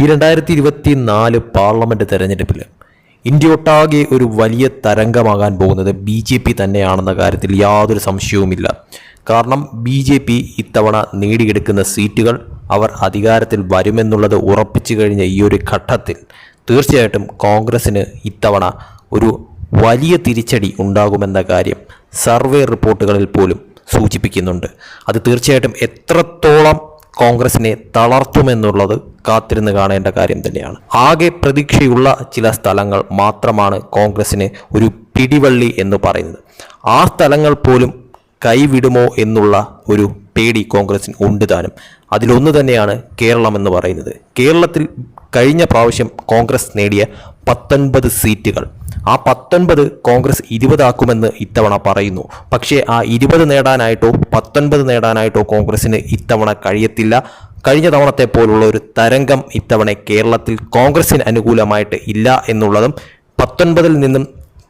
ഈ രണ്ടായിരത്തി ഇരുപത്തി നാല് പാർലമെന്റ് തെരഞ്ഞെടുപ്പിൽ ഇന്ത്യയൊട്ടാകെ ഒരു വലിയ തരംഗമാകാൻ പോകുന്നത് ബി ജെ പി തന്നെയാണെന്ന കാര്യത്തിൽ യാതൊരു സംശയവുമില്ല. കാരണം ബി ജെ പി ഇത്തവണ നേടിയെടുക്കുന്ന സീറ്റുകൾ അവർ അധികാരത്തിൽ വരുമെന്നുള്ളത് ഉറപ്പിച്ചു കഴിഞ്ഞ ഈ ഒരു ഘട്ടത്തിൽ തീർച്ചയായിട്ടും കോൺഗ്രസ്സിന് ഇത്തവണ ഒരു വലിയ തിരിച്ചടി ഉണ്ടാകുമെന്ന കാര്യം സർവേ റിപ്പോർട്ടുകളിൽ പോലും സൂചിപ്പിക്കുന്നുണ്ട്. അത് തീർച്ചയായിട്ടും എത്രത്തോളം കോൺഗ്രസിനെ തളർത്തുമെന്നുള്ളത് കാത്തിരുന്ന് കാണേണ്ട കാര്യം തന്നെയാണ്. ആകെ പ്രതീക്ഷയുള്ള ചില സ്ഥലങ്ങൾ മാത്രമാണ് കോൺഗ്രസിന് ഒരു പിടിവള്ളി എന്ന് പറയുന്നത്. ആ സ്ഥലങ്ങൾ പോലും കൈവിടുമോ എന്നുള്ള ഒരു പേടി കോൺഗ്രസിന് ഉണ്ട് താനും. അതിലൊന്ന് തന്നെയാണ് കേരളം എന്ന് പറയുന്നത്. കേരളത്തിൽ കഴിഞ്ഞ പ്രാവശ്യം കോൺഗ്രസ് നേടിയ പത്തൊൻപത് സീറ്റുകൾ. ആ പത്തൊൻപത് കോൺഗ്രസ് ഇരുപതാക്കുമെന്ന് ഇത്തവണ പറയുന്നു. പക്ഷേ ആ ഇരുപത് നേടാനായിട്ടോ പത്തൊൻപത് നേടാനായിട്ടോ കോൺഗ്രസിന് ഇത്തവണ കഴിയത്തില്ല. കഴിഞ്ഞ തവണത്തെ പോലുള്ള ഒരു തരംഗം ഇത്തവണ കേരളത്തിൽ കോൺഗ്രസിന് അനുകൂലമായിട്ട് ഇല്ല എന്നുള്ളതും പത്തൊൻപതിൽ നിന്നും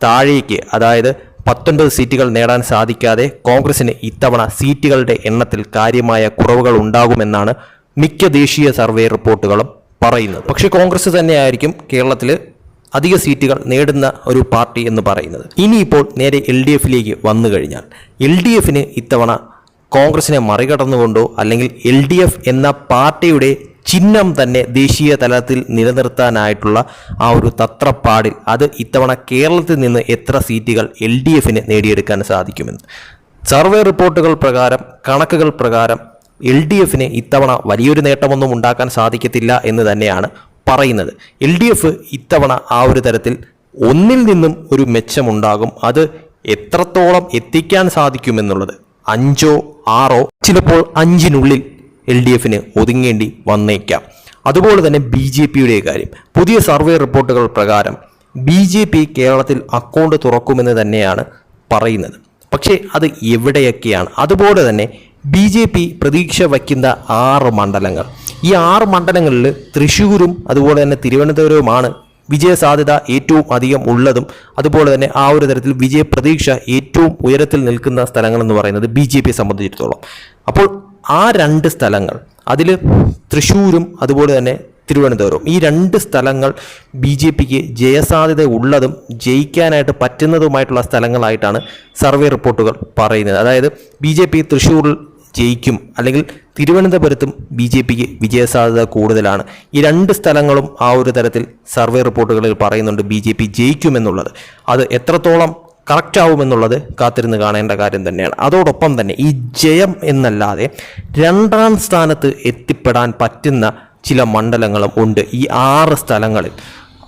താഴേക്ക് അതായത് പത്തൊൻപത് സീറ്റുകൾ നേടാൻ സാധിക്കാതെ കോൺഗ്രസിന് ഇത്തവണ സീറ്റുകളുടെ എണ്ണത്തിൽ കാര്യമായ കുറവുകൾ ഉണ്ടാകുമെന്നാണ് മിക്ക ദേശീയ സർവേ റിപ്പോർട്ടുകളും പറയുന്നത്. പക്ഷേ കോൺഗ്രസ് തന്നെയായിരിക്കും കേരളത്തിൽ അധിക സീറ്റുകൾ നേടുന്ന ഒരു പാർട്ടി എന്ന് പറയുന്നത്. ഇനിയിപ്പോൾ നേരെ എൽ ഡി എഫിലേക്ക് വന്നു കഴിഞ്ഞാൽ എൽ ഡി എഫിന് ഇത്തവണ കോൺഗ്രസിനെ മറികടന്നുകൊണ്ടോ അല്ലെങ്കിൽ എൽ ഡി എഫ് എന്ന പാർട്ടിയുടെ ചിഹ്നം തന്നെ ദേശീയ തലത്തിൽ നിലനിർത്താനായിട്ടുള്ള ആ ഒരു തത്രപ്പാടിൽ അത് ഇത്തവണ കേരളത്തിൽ നിന്ന് എത്ര സീറ്റുകൾ എൽ ഡി എഫിന് നേടിയെടുക്കാൻ സാധിക്കുമെന്ന്. സർവേ റിപ്പോർട്ടുകൾ പ്രകാരം കണക്കുകൾ പ്രകാരം എൽ ഡി എഫിന് ഇത്തവണ വലിയൊരു നേട്ടമൊന്നും ഉണ്ടാക്കാൻ സാധിക്കത്തില്ല എന്ന് തന്നെയാണ് പറയുന്നത്. എൽ ഡി എഫ് ഇത്തവണ ആ ഒരു തരത്തിൽ ഒന്നിൽ നിന്നും ഒരു മെച്ചമുണ്ടാകും. അത് എത്രത്തോളം എത്തിക്കാൻ സാധിക്കുമെന്നുള്ളത്. അഞ്ചോ ആറോ ചിലപ്പോൾ അഞ്ചിനുള്ളിൽ എൽ ഡി എഫിന് ഒതുങ്ങേണ്ടി വന്നേക്കാം. അതുപോലെ തന്നെ ബി ജെ പിയുടെ കാര്യം. പുതിയ സർവേ റിപ്പോർട്ടുകൾ പ്രകാരം ബി ജെ പി കേരളത്തിൽ അക്കൗണ്ട് തുറക്കുമെന്ന് തന്നെയാണ് പറയുന്നത്. പക്ഷേ അത് എവിടെയൊക്കെയാണ്? അതുപോലെ തന്നെ ബി ജെ പി പ്രതീക്ഷ വയ്ക്കുന്ന ആറ് മണ്ഡലങ്ങൾ. ഈ ആറ് മണ്ഡലങ്ങളിൽ തൃശ്ശൂരും അതുപോലെ തന്നെ തിരുവനന്തപുരവുമാണ് വിജയ സാധ്യത ഏറ്റവും അധികം ഉള്ളതും അതുപോലെ തന്നെ ആ ഒരു തരത്തിൽ വിജയ പ്രതീക്ഷ ഏറ്റവും ഉയരത്തിൽ നിൽക്കുന്ന സ്ഥലങ്ങളെന്ന് പറയുന്നത് ബി ജെ പിയെ സംബന്ധിച്ചിടത്തോളം. അപ്പോൾ ആ രണ്ട് സ്ഥലങ്ങൾ അതിൽ തൃശ്ശൂരും അതുപോലെ തന്നെ തിരുവനന്തപുരവും ഈ രണ്ട് സ്ഥലങ്ങൾ ബി ജെ പിക്ക് ജയസാധ്യത ഉള്ളതും ജയിക്കാനായിട്ട് പറ്റുന്നതുമായിട്ടുള്ള സ്ഥലങ്ങളായിട്ടാണ് സർവേ റിപ്പോർട്ടുകൾ പറയുന്നത്. അതായത് ബി ജെ പി തൃശ്ശൂരിൽ ജയിക്കും അല്ലെങ്കിൽ തിരുവനന്തപുരത്തും ബി ജെ പിക്ക് വിജയസാധ്യത കൂടുതലാണ്. ഈ രണ്ട് സ്ഥലങ്ങളും ആ ഒരു തരത്തിൽ സർവേ റിപ്പോർട്ടുകളിൽ പറയുന്നുണ്ട് ബി ജെ പി ജയിക്കുമെന്നുള്ളത്. അത് എത്രത്തോളം കറക്റ്റ് ആവുമെന്നുള്ളത് കാത്തിരുന്ന് കാണേണ്ട കാര്യം തന്നെയാണ്. അതോടൊപ്പം തന്നെ ഈ ജയം എന്നല്ലാതെ രണ്ടാം സ്ഥാനത്ത് എത്തിപ്പെടാൻ പറ്റുന്ന ചില മണ്ഡലങ്ങളും ഉണ്ട് ഈ ആറ് സ്ഥലങ്ങളിൽ.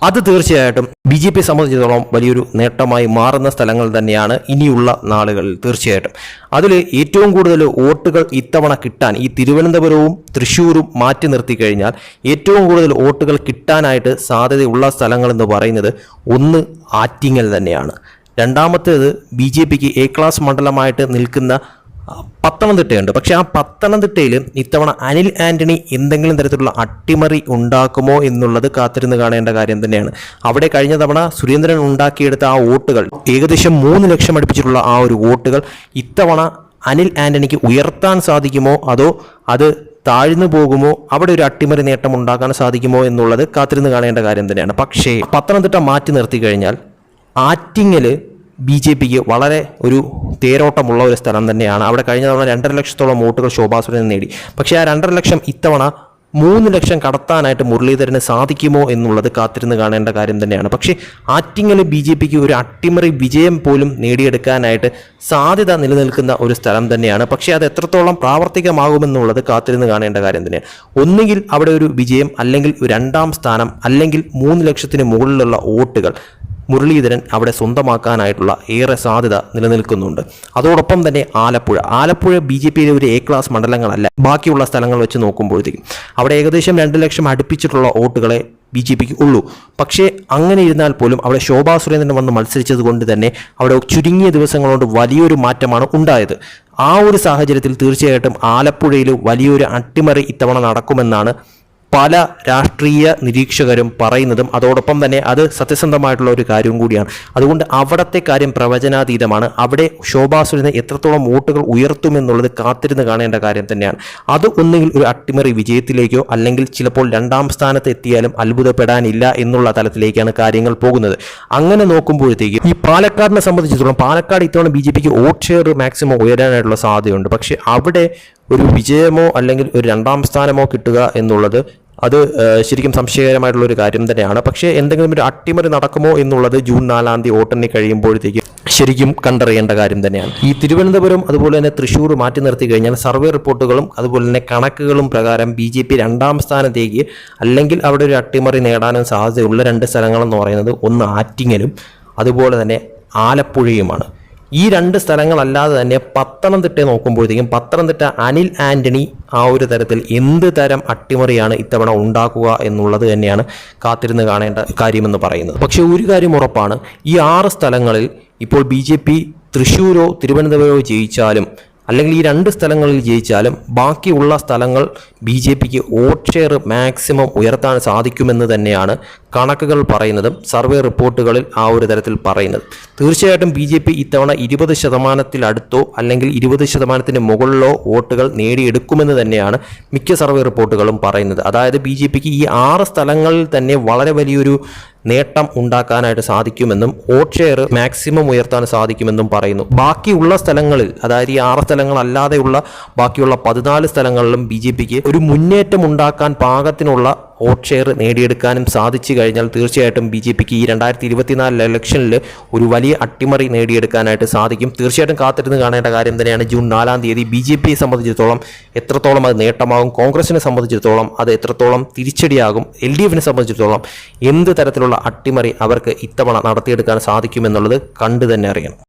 അത് തീർച്ചയായിട്ടും ബി ജെ പി സംബന്ധിച്ചിടത്തോളം വലിയൊരു നേട്ടമായി മാറുന്ന സ്ഥലങ്ങൾ തന്നെയാണ് ഇനിയുള്ള നാളുകളിൽ തീർച്ചയായിട്ടും. അതിൽ ഏറ്റവും കൂടുതൽ വോട്ടുകൾ ഇത്തവണ കിട്ടാൻ ഈ തിരുവനന്തപുരവും തൃശ്ശൂരും മാറ്റി നിർത്തി കഴിഞ്ഞാൽ ഏറ്റവും കൂടുതൽ വോട്ടുകൾ കിട്ടാനായിട്ട് സാധ്യതയുള്ള സ്ഥലങ്ങൾ എന്ന് പറയുന്നത് ഒന്ന് ആറ്റിങ്ങൽ തന്നെയാണ്. രണ്ടാമത്തേത് ബി ജെ പിക്ക് എ ക്ലാസ് മണ്ഡലമായിട്ട് നിൽക്കുന്ന പത്തനംതിട്ടയുണ്ട്. പക്ഷേ ആ പത്തനംതിട്ടയിൽ ഇത്തവണ അനിൽ ആന്റണി എന്തെങ്കിലും തരത്തിലുള്ള അട്ടിമറി ഉണ്ടാക്കുമോ എന്നുള്ളത് കാത്തിരുന്ന് കാണേണ്ട കാര്യം തന്നെയാണ്. അവിടെ കഴിഞ്ഞ തവണ സുരേന്ദ്രൻ ഉണ്ടാക്കിയെടുത്ത ആ വോട്ടുകൾ ഏകദേശം മൂന്ന് ലക്ഷം അടുപ്പിച്ചിട്ടുള്ള ആ ഒരു വോട്ടുകൾ ഇത്തവണ അനിൽ ആന്റണിക്ക് ഉയർത്താൻ സാധിക്കുമോ? അതോ അത് താഴ്ന്നു പോകുമോ? അവിടെ ഒരു അട്ടിമറി നേട്ടം ഉണ്ടാക്കാൻ സാധിക്കുമോ എന്നുള്ളത് കാത്തിരുന്ന് കാണേണ്ട കാര്യം തന്നെയാണ്. പക്ഷേ പത്തനംതിട്ട മാറ്റി നിർത്തി കഴിഞ്ഞാൽ ആറ്റിങ്ങൽ ബി ജെ പിക്ക് വളരെ ഒരു തേരോട്ടമുള്ള ഒരു സ്ഥലം തന്നെയാണ്. അവിടെ കഴിഞ്ഞ തവണ രണ്ടര ലക്ഷത്തോളം വോട്ടുകൾ ശോഭാ സുരേന്ദ്രൻ നേടി. പക്ഷേ ആ രണ്ടര ലക്ഷം ഇത്തവണ മൂന്ന് ലക്ഷം കടത്താനായിട്ട് മുരളീധരന് സാധിക്കുമോ എന്നുള്ളത് കാത്തിരുന്ന് കാണേണ്ട കാര്യം തന്നെയാണ്. പക്ഷേ ആറ്റിങ്ങൽ ബി ജെ പിക്ക് ഒരു അട്ടിമറി വിജയം പോലും നേടിയെടുക്കാനായിട്ട് സാധ്യത നിലനിൽക്കുന്ന ഒരു സ്ഥലം തന്നെയാണ്. പക്ഷേ അത് എത്രത്തോളം പ്രാവർത്തികമാകുമെന്നുള്ളത് കാത്തിരുന്ന് കാണേണ്ട കാര്യം തന്നെയാണ്. ഒന്നുകിൽ അവിടെ ഒരു വിജയം അല്ലെങ്കിൽ രണ്ടാം സ്ഥാനം അല്ലെങ്കിൽ മൂന്ന് ലക്ഷത്തിന് മുകളിലുള്ള വോട്ടുകൾ. മുരളീധരൻ അവിടെ സ്വന്തമാക്കാനായിട്ടുള്ള ഏറെ സാധ്യത നിലനിൽക്കുന്നുണ്ട്. അതോടൊപ്പം തന്നെ ആലപ്പുഴ. ആലപ്പുഴ ബി ജെ പിയിലെ ഒരു എ ക്ലാസ് മണ്ഡലങ്ങളല്ല. ബാക്കിയുള്ള സ്ഥലങ്ങൾ വെച്ച് നോക്കുമ്പോഴത്തേക്കും അവിടെ ഏകദേശം രണ്ട് ലക്ഷം അടുപ്പിച്ചിട്ടുള്ള വോട്ടുകളെ ബി ജെ പിക്ക് ഉള്ളൂ. പക്ഷേ അങ്ങനെ ഇരുന്നാൽ പോലും അവിടെ ശോഭാ സുരേന്ദ്രൻ വന്ന് മത്സരിച്ചത് കൊണ്ട് തന്നെ അവിടെ ചുരുങ്ങിയ ദിവസങ്ങൾ കൊണ്ട് വലിയൊരു മാറ്റമാണ് ഉണ്ടായത്. ആ ഒരു സാഹചര്യത്തിൽ തീർച്ചയായിട്ടും ആലപ്പുഴയിൽ വലിയൊരു അട്ടിമറി ഇത്തവണ നടക്കുമെന്നാണ് പല രാഷ്ട്രീയ നിരീക്ഷകരും പറയുന്നതും അതോടൊപ്പം തന്നെ അത് സത്യസന്ധമായിട്ടുള്ള ഒരു കാര്യവും കൂടിയാണ്. അതുകൊണ്ട് അവിടത്തെ കാര്യം പ്രവചനാതീതമാണ്. അവിടെ ശോഭാ സുരേന്ദ്രൻ എത്രത്തോളം വോട്ടുകൾ ഉയർത്തുമെന്നുള്ളത് കാത്തിരുന്ന് കാണേണ്ട കാര്യം തന്നെയാണ്. അത് ഒന്നുകിൽ ഒരു അട്ടിമറി വിജയത്തിലേക്കോ അല്ലെങ്കിൽ ചിലപ്പോൾ രണ്ടാം സ്ഥാനത്ത് എത്തിയാലും അത്ഭുതപ്പെടാനില്ല എന്നുള്ള തലത്തിലേക്കാണ് കാര്യങ്ങൾ പോകുന്നത്. അങ്ങനെ നോക്കുമ്പോഴത്തേക്കും ഈ പാലക്കാടിനെ സംബന്ധിച്ചിടത്തോളം പാലക്കാട് ഇത്തവണ ബി ജെ പിക്ക് വോട്ട് ഷെയർ മാക്സിമം ഉയരാനായിട്ടുള്ള സാധ്യതയുണ്ട്. പക്ഷേ അവിടെ ഒരു വിജയമോ അല്ലെങ്കിൽ ഒരു രണ്ടാം സ്ഥാനമോ കിട്ടുക എന്നുള്ളത് അത് ശരിക്കും സംശയകരമായിട്ടുള്ള ഒരു കാര്യം തന്നെയാണ്. പക്ഷേ എന്തെങ്കിലും ഒരു അട്ടിമറി നടക്കുമോ എന്നുള്ളത് ജൂൺ നാലാം തീയതി വോട്ടെണ്ണി കഴിയുമ്പോഴത്തേക്ക് ശരിക്കും കണ്ടറിയേണ്ട കാര്യം തന്നെയാണ്. ഈ തിരുവനന്തപുരം അതുപോലെ തന്നെ തൃശ്ശൂർ മാറ്റി നിർത്തി കഴിഞ്ഞാൽ സർവേ റിപ്പോർട്ടുകളും അതുപോലെ തന്നെ കണക്കുകളും പ്രകാരം ബി ജെ പി രണ്ടാം സ്ഥാനത്തേക്ക് അല്ലെങ്കിൽ അവിടെ ഒരു അട്ടിമറി നേടാനും സാധ്യതയുള്ള രണ്ട് സ്ഥലങ്ങളെന്ന് പറയുന്നത് ഒന്ന് ആറ്റിങ്ങലും അതുപോലെ തന്നെ ആലപ്പുഴയുമാണ്. ഈ രണ്ട് സ്ഥലങ്ങളല്ലാതെ തന്നെ പത്തനംതിട്ടയെ നോക്കുമ്പോഴത്തേക്കും പത്തനംതിട്ട അനിൽ ആന്റണി ആ ഒരു തരത്തിൽ എന്ത് തരം അട്ടിമറിയാണ് ഇത്തവണ ഉണ്ടാക്കുക എന്നുള്ളത് തന്നെയാണ് കാത്തിരുന്ന് കാണേണ്ട കാര്യമെന്ന് പറയുന്നത്. പക്ഷേ ഒരു കാര്യം ഉറപ്പാണ്. ഈ ആറ് സ്ഥലങ്ങളിൽ ഇപ്പോൾ ബി തൃശ്ശൂരോ തിരുവനന്തപുരമോ ജയിച്ചാലും അല്ലെങ്കിൽ ഈ രണ്ട് സ്ഥലങ്ങളിൽ ജയിച്ചാലും ബാക്കിയുള്ള സ്ഥലങ്ങൾ ബി ജെ പിക്ക് വോട്ട് ഷെയർ മാക്സിമം ഉയർത്താൻ സാധിക്കുമെന്ന് തന്നെയാണ് കണക്കുകൾ പറയുന്നതും സർവേ റിപ്പോർട്ടുകളിൽ ആ ഒരു തരത്തിൽ പറയുന്നത്. തീർച്ചയായിട്ടും ബി ജെ പി ഇത്തവണ ഇരുപത് ശതമാനത്തിലടുത്തോ അല്ലെങ്കിൽ ഇരുപത് ശതമാനത്തിന് മുകളിലോ വോട്ടുകൾ നേടിയെടുക്കുമെന്ന് തന്നെയാണ് മിക്ക സർവേ റിപ്പോർട്ടുകളും പറയുന്നത്. അതായത് ബി ജെ പിക്ക് ഈ ആറ് സ്ഥലങ്ങളിൽ തന്നെ വളരെ വലിയൊരു നേട്ടം ഉണ്ടാക്കാനായിട്ട് സാധിക്കുമെന്നും വോട്ട് ഷെയർ മാക്സിമം ഉയർത്താൻ സാധിക്കുമെന്നും പറയുന്നു. ബാക്കിയുള്ള സ്ഥലങ്ങളിൽ അതായത് ഈ ആറ് സ്ഥലങ്ങളല്ലാതെയുള്ള ബാക്കിയുള്ള പതിനാല് സ്ഥലങ്ങളിലും ബി ഒരു മുന്നേറ്റം ഉണ്ടാക്കാൻ പാകത്തിനുള്ള വോട്ട് ഷെയർ നേടിയെടുക്കാനും സാധിച്ചു കഴിഞ്ഞാൽ തീർച്ചയായിട്ടും ബി ജെ പിക്ക് ഈ രണ്ടായിരത്തി ഇരുപത്തിനാല് ഇലക്ഷനിൽ ഒരു വലിയ അട്ടിമറി നേടിയെടുക്കാനായിട്ട് സാധിക്കും. തീർച്ചയായിട്ടും കാത്തിരുന്ന് കാണേണ്ട കാര്യം തന്നെയാണ് ജൂൺ നാലാം തീയതി ബി ജെ പിയെ സംബന്ധിച്ചിടത്തോളം എത്രത്തോളം അത് നേട്ടമാകും കോൺഗ്രസിനെ സംബന്ധിച്ചിടത്തോളം അത് എത്രത്തോളം തിരിച്ചടിയാകും എൽ ഡി എഫിനെ സംബന്ധിച്ചിടത്തോളം എന്ത് തരത്തിലുള്ള അട്ടിമറി അവർക്ക് ഇത്തവണ നടത്തിയെടുക്കാൻ സാധിക്കുമെന്നുള്ളത് കണ്ടു തന്നെ അറിയണം.